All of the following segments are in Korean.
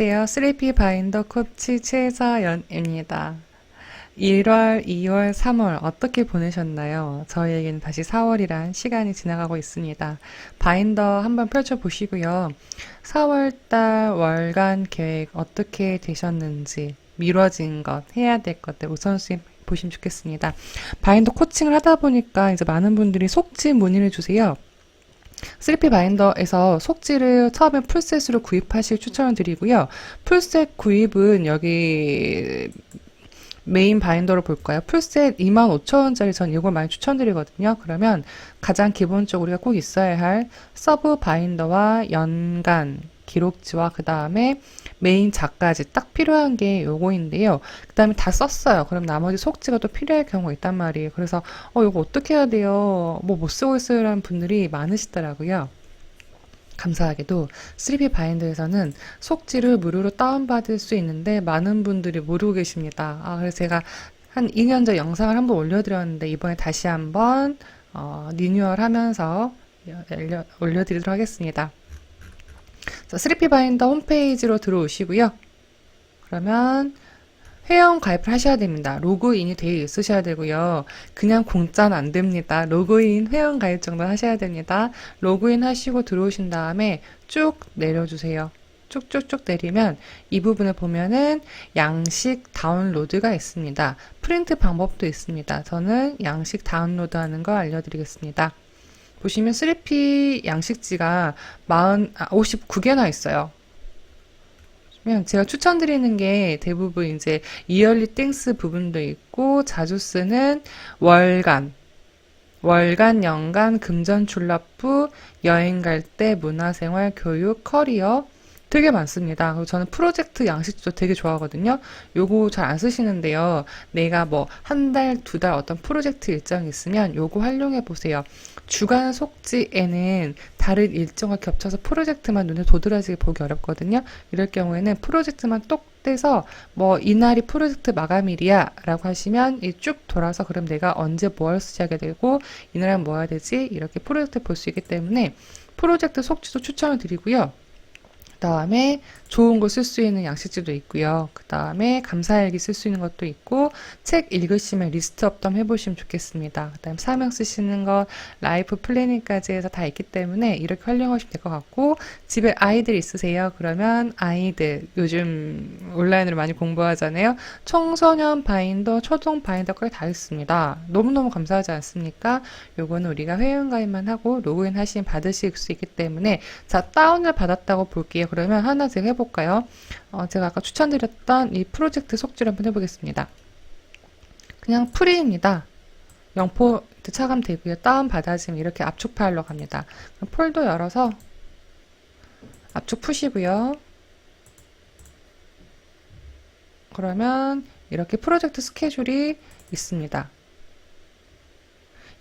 안녕하세요. 3P 바인더 코치 최서연입니다. 1월, 2월, 3월 어떻게 보내셨나요? 저희에게는 다시 4월이란 시간이 지나가고 있습니다. 바인더 한번 펼쳐보시고요. 4월달 월간 계획 어떻게 되셨는지, 미뤄진 것, 해야 될 것들 우선순위 보시면 좋겠습니다. 바인더 코칭을 하다 보니까 이제 많은 분들이 속지 문의를 주세요. 3P 바인더에서 속지를 처음에 풀셋으로 구입하실 추천을 드리고요. 풀셋 구입은 여기 메인 바인더로 볼까요? 풀셋 25,000원짜리 전 이걸 많이 추천드리거든요. 그러면 가장 기본적으로 우리가 꼭 있어야 할 서브 바인더와 연간 기록지와 그 다음에 메인 작까지 딱 필요한 게 요거인데요. 그 다음에 다 썼어요. 그럼 나머지 속지가 또 필요할 경우가 있단 말이에요. 그래서 어 이거 어떻게 해야 돼요? 뭐 못 쓰고 있어요 라는 분들이 많으시더라고요. 감사하게도 3B 바인더에서는 속지를 무료로 다운받을 수 있는데 많은 분들이 모르고 계십니다. 아, 그래서 제가 한 2년 전 영상을 한번 올려드렸는데 이번에 다시 한번 어, 리뉴얼 하면서 열려- 올려드리도록 하겠습니다. 자, 3P 바인더 홈페이지로 들어오시고요. 그러면 회원 가입을 하셔야 됩니다. 로그인이 되어 있으셔야 되고요. 그냥 공짜는 안 됩니다. 로그인 회원 가입 정도 하셔야 됩니다. 로그인 하시고 들어오신 다음에 쭉 내려주세요. 쭉쭉쭉 내리면 이 부분을 보면은 양식 다운로드가 있습니다. 프린트 방법도 있습니다. 저는 양식 다운로드 하는 거 알려드리겠습니다. 보시면 3P 양식지가 40, 아, 59개나 있어요. 제가 추천드리는 게 대부분 이제 이얼리 땡스 부분도 있고 자주 쓰는 월간, 월간, 연간, 금전 출납부, 여행 갈 때 문화생활, 교육, 커리어 되게 많습니다. 저는 프로젝트 양식도 되게 좋아하거든요. 요거 잘 안 쓰시는데요. 내가 뭐 한 달, 두 달 어떤 프로젝트 일정이 있으면 요거 활용해 보세요. 주간 속지에는 다른 일정과 겹쳐서 프로젝트만 눈에 도드라지게 보기 어렵거든요. 이럴 경우에는 프로젝트만 똑 떼서 뭐 이날이 프로젝트 마감일이야 라고 하시면 이 쭉 돌아서 그럼 내가 언제 뭘 시작해야 되고 이날은 뭐 해야 되지 이렇게 프로젝트 볼 수 있기 때문에 프로젝트 속지도 추천을 드리고요. 그 다음에 좋은 거 쓸 수 있는 양식지도 있고요. 그 다음에 감사일기 쓸 수 있는 것도 있고 책 읽으시면 리스트 업덤 해보시면 좋겠습니다. 그 다음 사명 쓰시는 것, 라이프 플래닝까지 해서 다 있기 때문에 이렇게 활용하시면 될 것 같고 집에 아이들 있으세요? 그러면 아이들 요즘 온라인으로 많이 공부하잖아요. 청소년 바인더, 초등 바인더까지 다 있습니다. 너무너무 감사하지 않습니까? 요거는 우리가 회원가입만 하고 로그인 하시면 받으실 수 있기 때문에 자 다운을 받았다고 볼게요. 그러면 하나 제가 해볼까요? 어, 제가 아까 추천드렸던 이 프로젝트 속지를 한번 해보겠습니다. 그냥 프리입니다. 영포 차감 되고요. 다운 받아지면 이렇게 압축 파일로 갑니다. 폴더 열어서 압축 푸시고요. 그러면 이렇게 프로젝트 스케줄이 있습니다.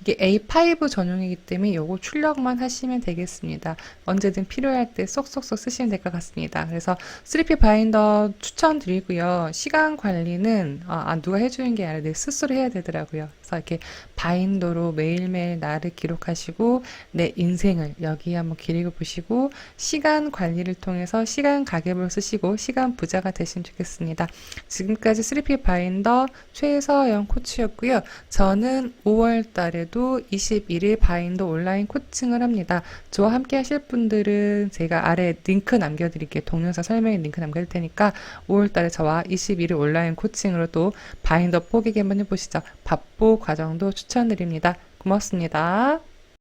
이게 A5 전용이기 때문에 요거 출력만 하시면 되겠습니다. 언제든 필요할 때 쏙쏙쏙 쓰시면 될 것 같습니다. 그래서 3P 바인더 추천드리고요. 시간 관리는 아, 아, 누가 해주는 게 아니라 내 스스로 해야 되더라고요. 그래서 이렇게 바인더로 매일매일 나를 기록하시고 내 인생을 여기에 한번 기록해 보시고 시간 관리를 통해서 시간 가계부를 쓰시고 시간 부자가 되시면 좋겠습니다. 지금까지 3P 바인더 최서영 코치였고요. 저는 5월 달에 도 21일 바인더 온라인 코칭을 합니다. 저와 함께 하실 분들은 제가 아래 링크 남겨드릴게요. 동영상 설명에 링크 남겨드릴 테니까 5월 달에 저와 21일 온라인 코칭으로 또 바인더 뽀개기 한번 해보시죠. 밥보 과정도 추천드립니다. 고맙습니다.